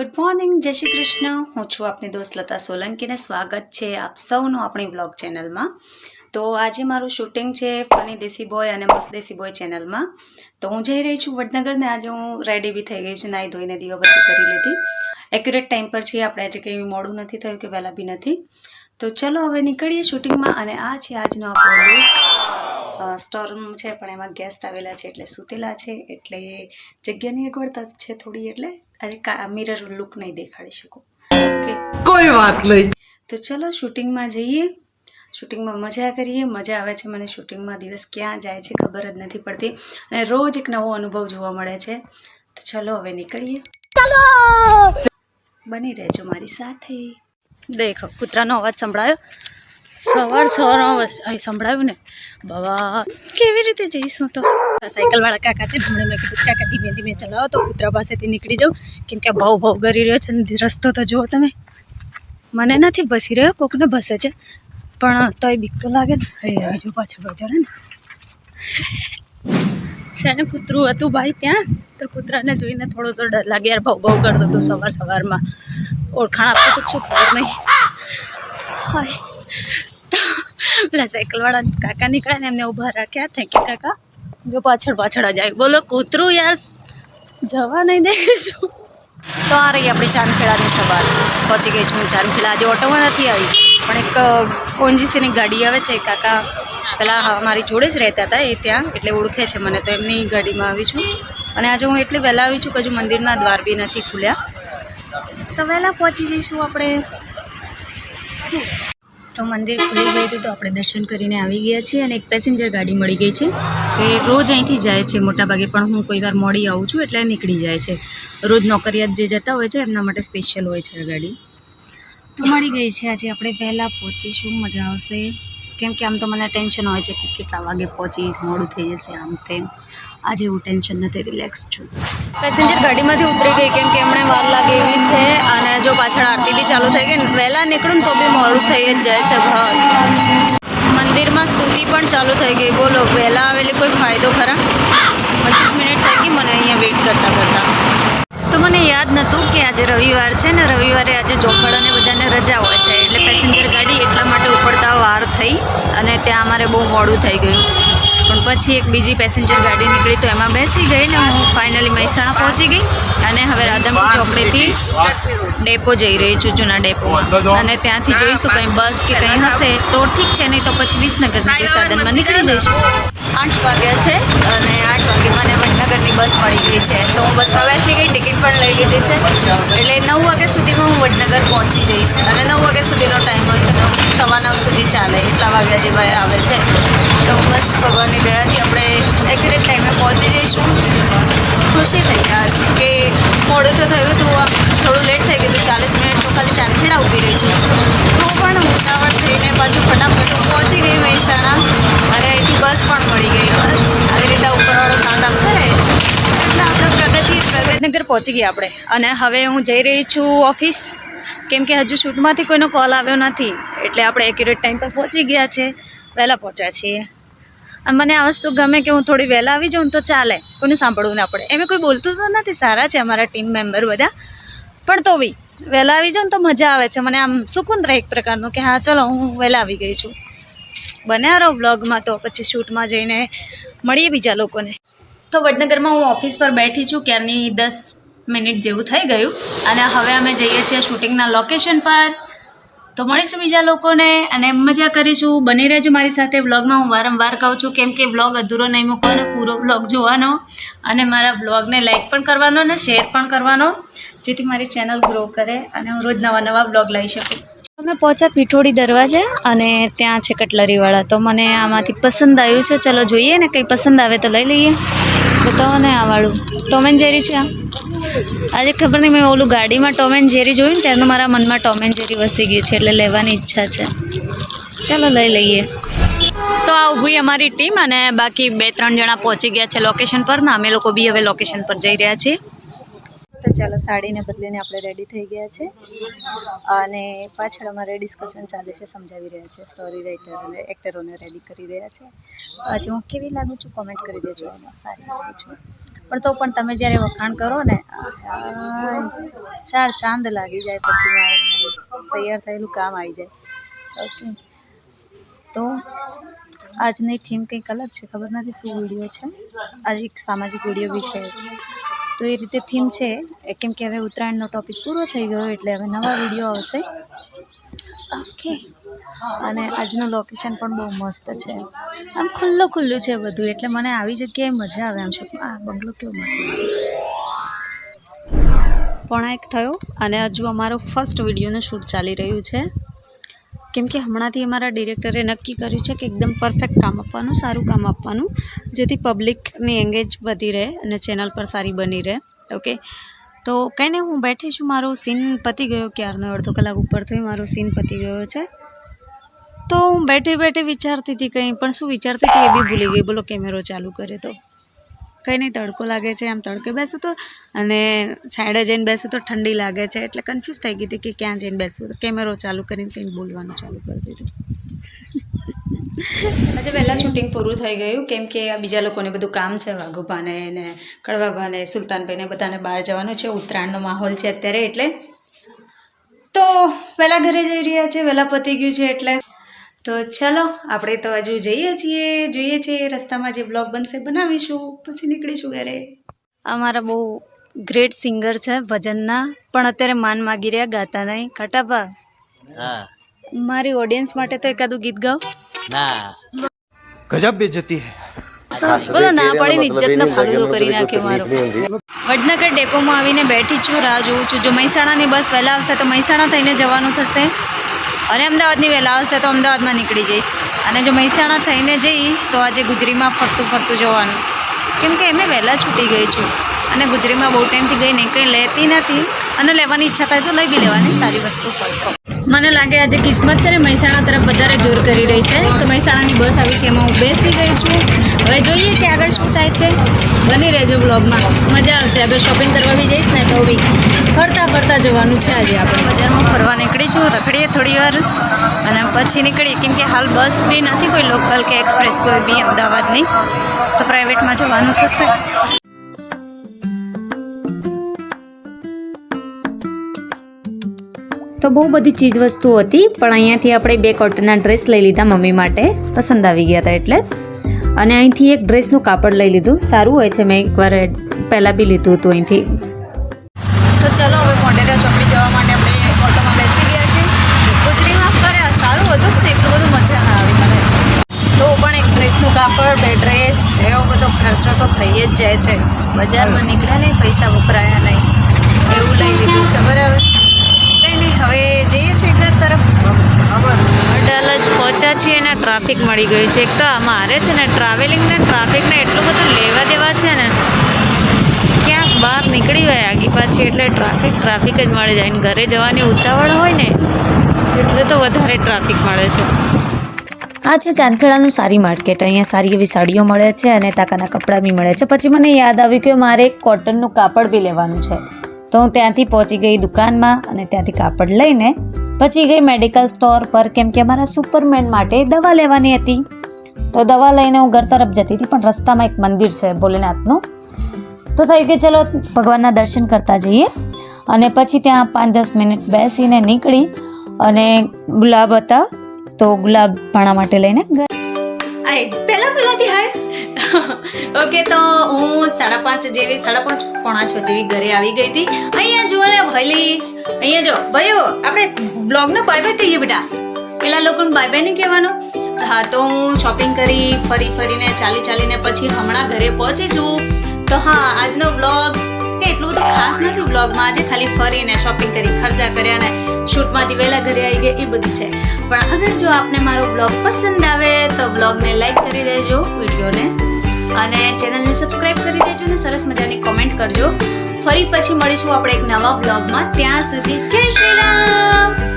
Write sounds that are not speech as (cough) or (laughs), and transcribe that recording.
Good morning જય શ્રી કૃષ્ણ. હું છું આપની દોસ્ત લતા સોલંકીને. સ્વાગત છે આપ સૌનું આપણી બ્લોગ ચેનલમાં તો આજે મારું શૂટિંગ છે ફની દેસી બોય અને મસ્ત દેસી બોય ચેનલમાં તો હું જઈ રહી છું વડનગરને. આજે હું રેડી બી થઈ ગઈ છું, નાહી ધોઈને દીવાબત્તી કરી લીધી. એક્યુરેટ ટાઈમ પર છીએ આપણે. આજે કંઈ મોડું નથી થયું કે વહેલા બી નથી. તો ચલો હવે નીકળીએ શૂટિંગમાં અને આ છે આજનો આપણો સ્ટોરરૂમ છે પણ એમાં ગેસ્ટ આવેલા છે એટલે સૂતેલા છે એટલે જગ્યાની અગવડતા છે થોડી એટલે આજે મિરર લુક નહીં દેખાડી શકું. ઓકે કોઈ વાત નહીં. તો ચલો શૂટિંગમાં જઈએ. શૂટિંગમાં મજા કરીએ. મજા આવે છે મને શૂટિંગમાં દિવસ ક્યાં જાય છે ખબર જ નથી પડતી. અને રોજ એક નવો અનુભવ જોવા મળે છે. તો ચલો હવે નીકળીએ. બની રહેજો મારી સાથે. દેખો કૂતરાનો અવાજ સંભળાયો. સવાર સવારનો અહીં સંભળાયું ને? બાબા, કેવી રીતે જઈશું તો? સાયકલવાળા કાકા છે ને, હમણાં મેં કીધું કાકા ધીમે ધીમે ચલાવો તો કૂતરા પાસેથી નીકળી જાઉં. કેમ કે ભાવ ભાવ કરી રહ્યો છે ને રસ્તો તો જુઓ તમે. મને નથી બસી રહ્યો, કોકને બસે છે. પણ તોય બીક તો લાગે ને. અહીં આવી જો પાછળ પાછળ ને. છે ને કૂતરું હતું ભાઈ ત્યાં? તો કૂતરાને જોઈને થોડો તો ડર લાગે. યાર, ભાવ ભાવ કરતો હતો સવાર સવારમાં ઓળખાણ આપતો તો શું ખબર નહીં. હાય. તો પેલા સાયકલવાળા કાકા નીકળ્યા ને એમને ઊભા રાખ્યા. થેન્ક યુ કાકા. જો પાછળ પાછળ જ આવી બોલો, કૂતરું યાર? જવા નહીં દેખીશું તો આ રહી આપણી ચાંદખેડાની સવાર. પહોંચી ગઈ છું ચાંદખેડા. આજે ઓટોમાં નથી આવી. પણ એક ઓનજીસીની ગાડી આવે છે. કાકા પેલા મારી જોડે જ રહેતા હતા એ ત્યાં, એટલે ઓળખે છે મને. તો એમની ગાડીમાં આવી છું. અને આજે હું એટલી વહેલા આવી છું કે હજુ મંદિરના દ્વાર બી નથી ખુલ્યા. તો વહેલા પહોંચી જઈશું આપણે. તો મંદિર ખુલી ગયું હતું તો આપણે દર્શન કરીને આવી ગયા છીએ અને એક પેસેન્જર ગાડી મળી ગઈ છે. એ રોજ અહીંથી જાય છે મોટાભાગે પણ હું કોઈ વાર મોડી આવું છું એટલે નીકળી જાય છે. રોજ નોકરિયાત જે જતા હોય છે, એમના માટે સ્પેશિયલ હોય છે ગાડી. તો મળી ગઈ છે. આજે આપણે વહેલા પહોંચીશું, મજા આવશે. કેમ કે આમ તો મને ટેન્શન હોય છે કે કેટલા વાગે પહોંચીશ મોડું થઈ જશે આમ તેમ. આજે હું ટેન્શન નથી રિલેક્સ છું. પેસેન્જર ગાડીમાંથી ઉતરી ગઈ કેમ કે એમણે વાર લાગે એવી છે અને જો પાછળ આરતી બી ચાલુ થઈ ગઈ ને વહેલા નીકળું તો બી મોડું થઈ જ જાય છે ઘર. મંદિરમાં સ્તુતિ પણ ચાલુ થઈ ગઈ. બોલો, વહેલા આવેલી કોઈ ફાયદો ખરા? પચીસ મિનિટ થઈ ગઈ, મને અહીંયા વેઇટ કરતાં કરતાં. મને યાદ નહોતું કે આજે રવિવાર છે ને રવિવારે આજે ચોખડાને અને બધાને રજા હોય છે. એટલે પેસેન્જર ગાડી એટલા માટે ઉપડતા વાર થઈ અને ત્યાં અમારે બહુ મોડું થઈ ગયું. પણ પછી એક બીજી પેસેન્જર ગાડી નીકળી તો એમાં બેસી ગઈ ને હું ફાઇનલી મહેસાણા પહોંચી ગઈ અને હવે રાધનપુર ચોકડીથી ડેપો જઈ રહી છું જૂના ડેપોમાં. અને ત્યાંથી જોઈશું કંઈ બસ કે કંઈ હશે તો ઠીક છે નહીં તો પછી વિસનગરના સાધનમાં નીકળી જઈશું. આઠ વાગ્યા છે અને આઠ વાગે મને વડનગરની બસ મળી ગઈ છે. તો હું બસમાં બેસી ગઈ, ટિકિટ પણ લઈ લીધી છે. એટલે નવ વાગ્યા સુધીમાં હું વડનગર પહોંચી જઈશ. અને નવ વાગ્યા સુધીનો ટાઈમ હોય છે, તો સવા નવ સુધી ચાલે, એટલા વાગ્યા જેવા આવે છે. તો બસ ભગવાનની દયાથી આપણે એક્યુરેટ ટાઈમે પહોંચી જઈશું. ખુશી થઈ યાર કે મોડું તો થયું આમ થોડું લેટ થઈ ગયું હતું ચાલીસ મિનિટ તો ખાલી ચાંદખેડા ઊભી રહી છું. તો પણ ઉતાવળ થઈને પાછું ફટાફટ પહોંચી ગઈ મહેસાણા. અને બસ પણ મળી ગઈ. બસ આવી રીતે ઉપરવાળો સાથ આપે. એટલે આપણે પ્રગતિ પ્રગતિનગર પહોંચી ગયા આપણે. અને હવે હું જઈ રહી છું ઓફિસ. કેમ કે હજુ શૂટમાંથી કોઈનો કોલ આવ્યો નથી. એટલે આપણે એક્યુરેટ ટાઈમ પર પહોંચી ગયા છે. વહેલા પહોંચ્યા છીએ. અને મને આ વસ્તુ ગમે કે હું થોડી વહેલા આવી જાઉં તો ચાલે. કોઈનું સાંભળવું ના પડે. એમ કોઈ બોલતું તો નથી. સારા છે અમારા ટીમ મેમ્બર બધા. પણ તો બી, વહેલા આવી જાઉં તો મજા આવે છે. મને આમ સુકૂન રહે એક પ્રકારનું કે હા, ચલો, હું વહેલા આવી ગઈ છું. બન્યા રહો બ્લોગમાં તો પછી શૂટમાં જઈને મળીએ બીજા લોકોને. તો વડનગરમાં હું ઓફિસ પર બેઠી છું, ક્યારની દસ મિનિટ જેવું થઈ ગયું. અને હવે અમે જઈએ છીએ શૂટિંગના લોકેશન પર. તો મળીશું બીજા લોકોને અને મજા કરીશું. બની રહેજો મારી સાથે બ્લોગમાં હું વારંવાર કહું છું, કેમ કે બ્લોગ અધૂરો નહીં મૂકવાનો, પૂરો બ્લોગ જોવાનો. અને મારા બ્લોગને લાઇક પણ કરવાનો અને શેર પણ કરવાનો. જેથી મારી ચેનલ ગ્રો કરે અને હું રોજ નવા નવા બ્લોગ લઈ શકું. અમે પહોંચ્યા પીઠોડી દરવાજે અને ત્યાં છે કટલરીવાળા. તો મને આમાંથી પસંદ આવ્યું છે. ચલો જોઈએ ને કંઈ પસંદ આવે તો લઈ લઈએ. બતાવો ને આવાળું વાળું. ટોમ એન્ડ જેરી છે આજે ખબર નહીં, મેં ઓલું ગાડીમાં ટોમ એન્ડ જેરી જોયું ને, ત્યારનું મારા મનમાં ટોમ એન્ડ જેરી વસી ગયું છે, એટલે લેવાની ઈચ્છા છે. ચાલો લઈ લઈએ. તો આ ઊભી અમારી ટીમ અને બાકી બે ત્રણ જણા પહોંચી ગયા છે લોકેશન પર ને, અમે લોકો બી હવે લોકેશન પર જઈ રહ્યા છીએ. તો ચાલો સાડીને બદલીને આપણે રેડી થઈ ગયા છે. અને પાછળ અમારે ડિસ્કશન ચાલે છે, સમજાવી રહ્યા છે સ્ટોરી રાઇટર અને એક્ટરોને રેડી કરી રહ્યા છે. આજે હું કેવી લાગુ છું? કોમેન્ટ કરી દેજો સારી લાગુ છું. પણ તો પણ તમે જ્યારે વખાણ કરો ને ચાર ચાંદ લાગી જાય પછી તૈયાર થયેલું કામ આવી જાય. ઓકે તો આજની થીમ કંઈક અલગ છે, ખબર નથી શું વીડિયો છે? આજે એક સામાજિક વીડિયો બી છે. તો એ રીતે થીમ છે. કેમ કે હવે ઉત્તરાયણનો ટોપિક પૂરો થઈ ગયો એટલે હવે નવા વીડિયો આવશે. ઓકે અને આજનું લોકેશન પણ બહુ મસ્ત છે. આમ ખુલ્લું ખુલ્લું છે બધું, એટલે મને આવી જગ્યાએ મજા આવે આમ શું? આ બંગલો કેવો મસ્ત પણ એક થયો, અને હજુ અમારો ફર્સ્ટ વિડીયોનું શૂટ ચાલી રહ્યું છે. કેમ કે હમણાંથી અમારા ડિરેક્ટરે નક્કી કર્યું છે કે એકદમ પરફેક્ટ કામ આપવાનું, સારું કામ આપવાનું, જેથી પબ્લિકની એંગેજ વધી રહે અને ચેનલ પર સારી બની રહે. ઓકે તો કંઈ નહીં, હું બેઠી છું. મારો સીન પતી ગયો ક્યારનો? અડધો કલાક ઉપર થઈ મારો સીન પતી ગયો છે. તો હું બેઠી બેઠી વિચારતી હતી કંઈ, પણ શું વિચારતી હતી એ બી ભૂલી ગઈ. બોલો, કેમેરો ચાલુ કરે તો. કંઈ નહીં, તડકો લાગે છે આમ તડકે બેસું તો અને છાંયડે જઈને બેસું તો ઠંડી લાગે છે એટલે કન્ફ્યુઝ થઈ ગઈ હતી કે ક્યાં જઈને બેસવું. તો કેમેરો ચાલુ કરીને કંઈ બોલવાનું ચાલુ કરી દીધું. આજે પહેલાં શૂટિંગ પૂરું થઈ ગયું, કેમ કે આ બીજા લોકોને બધું કામ છે, વાઘુભાને ને કડવાભાને, સુલતાનભાઈને બધાને બહાર જવાનું છે, ઉત્તરાયણનો માહોલ છે અત્યારે એટલે. તો વહેલા ઘરે જઈ રહ્યા છે, વહેલા પતી ગયું છે એટલે. તો ચાલો આપણે તો હજુ જઈએ છીએ જોઈએ છીએ રસ્તામાં જે બ્લોગ બનશે બનાવીશું પછી નીકળીશું ઘરે. અમારા બહુ ગ્રેટ સિંગર છે ભજનના પણ અત્યારે માન માગી રહ્યા ગાતા નહીં. ખટાભા મારી ઓડિયન્સ માટે તો એકાદું ગીત ગાઓ. ના. ગજબ બેજતી બોલો ના પાડીને ઇજ્જતનો ફાળો કરી નાખ્યો મારો. વડનગર ડેપોમાં આવીને બેઠી છું રાહ જોઉં છું. જો મહેસાણાની બસ પહેલાં આવશે તો મહેસાણા થઈને જવાનું થશે. અને અમદાવાદની વહેલા આવશે તો અમદાવાદમાં નીકળી જઈશ. અને જો મહેસાણા થઈને જઈશ તો આજે ગુજરીમાં ફરતું ફરતું જવાનું. કેમ કે એમે વહેલા છૂટી ગઈ છું. અને ગુજરીમાં બહુ ટાઈમથી ગઈ નહીં, કંઈ લેતી નથી. અને લેવાની ઈચ્છા થાય તો લઈ બી લેવાની સારી વસ્તુ હોય તો. મને લાગે આજે કિસ્મત છે ને મહેસાણા તરફ વધારે જોર કરી રહી છે. તો મહેસાણાની બસ આવી છે, એમાં હું બેસી ગઈ છું. હવે જોઈએ કે આગળ શું થાય છે. બની રહેજો બ્લોગમાં મજા આવશે. આગળ શોપિંગ કરવા બી જઈશ ને તો બી ફરતા ફરતા જવાનું છે આજે આપણે. બજારમાં ફરવા નીકળી છું, રખડીએ થોડી વાર અને પછી નીકળીએ. કેમ કે હાલ બસ બી નથી કોઈ લોકલ કે એક્સપ્રેસ કોઈ બી અમદાવાદની. તો પ્રાઇવેટમાં જવાનું થશે. તો બહુ બધી ચીજ વસ્તુઓ હતી, પણ અહીંયાથી આપણે બે કોટનના ડ્રેસ લઈ લીધા મમ્મી માટે. પસંદ આવી ગયા હતા એટલે. અને અહીંથી એક ડ્રેસનું કાપડ લઈ લીધું. સારું હોય છે, મેં એકવાર પહેલાં બી લીધું હતું અહીંથી. તો ચલો, હવે મોટેરા ચોકડી જવા માટે આપણે ઓટોમાં બેસી ગયા છે ગુજરીમાં કરે સારું હતું, પણ એટલું બધું મજા ના આવી મને. તો પણ એક ડ્રેસનું કાપડ, બે ડ્રેસ, એવો બધો ખર્ચો તો થઈ જ જાય છે. બજારમાં નીકળ્યા નહીં, પૈસા વપરાયા નહીં. એવું લઈ લીધું છે, બરાબર? કંઈ નહીં, હવે જઈએ છીએ ઘર તરફ. અડાલ જ પહોંચ્યા છીએ અને ટ્રાફિક મળી ગયું છે. એક તો મારે છે ને ટ્રાવેલિંગ ને ટ્રાફિકને એટલું બધું લેવા દેવા છે ને, ક્યાંક બહાર નીકળી હોય આગી પાછી એટલે ટ્રાફિક ટ્રાફિક જ મળે જાય. ને ઘરે જવાની ઉતાવળ હોય ને, એટલે તો વધારે ટ્રાફિક મળે છે. આ છે ચાંદખેડાનું સારી માર્કેટ, અહીંયા સારી એવી સાડીઓ મળે છે અને તાકાના કપડાં બી મળે છે. પછી મને યાદ આવ્યું કે મારે એક કોટનનું કાપડ બી લેવાનું છે. તો હું ત્યાંથી પહોંચી ગઈ દુકાનમાં અને ત્યાંથી કાપડ લઈને પછી ગઈ મેડિકલ સ્ટોર પર, કેમ કે મારા સુપરમેન માટે દવા લેવાની હતી. તો દવા લઈને હું ઘર તરફ જતી હતી, પણ રસ્તામાં એક મંદિર છે ભોલેનાથનું. તો થયું કે ચલો ભગવાનના દર્શન કરતા જઈએ અને પછી ત્યાં પાંચ દસ મિનિટ બેસીને નીકળી અને ગુલાબ હતા. તો ગુલાબ ભાણા માટે લઈને પહેલા પહેલાથી હાય. (laughs) ઓકે તો હું સાડા પાંચ જેવી, સાડા પાંચ પોણા છ જેવી ઘરે આવી ગઈ હતી. અહીંયા જુઓ ને ભલી, અહીંયા જો ભાઈઓ આપણે બ્લોગનો બાય બાય કહીએ બેટા. પેલા લોકોને બાય બાય નહીં કહેવાનું. હા, તો હું શોપિંગ કરી, ફરી ફરીને, ચાલી ચાલીને પછી હમણાં ઘરે પહોંચી છું. તો હા, આજનો બ્લોગ કે એટલું બધું ખાસ નથી બ્લોગમાં આજે ખાલી ફરીને શોપિંગ કરી, ખર્ચા કર્યા ને શૂટમાંથી વહેલા ઘરે આવી ગયા, એ બધું છે. પણ અગર જો આપને મારો બ્લોગ પસંદ આવે, તો બ્લોગને લાઈક કરી દેજો, વિડીયોને. અને ચેનલને સબસ્ક્રાઈબ કરી દેજો ને સરસ મજાની કોમેન્ટ કરજો. ફરી પછી મળીશું આપણે એક નવા બ્લોગમાં ત્યાં સુધી જય શ્રી રામ!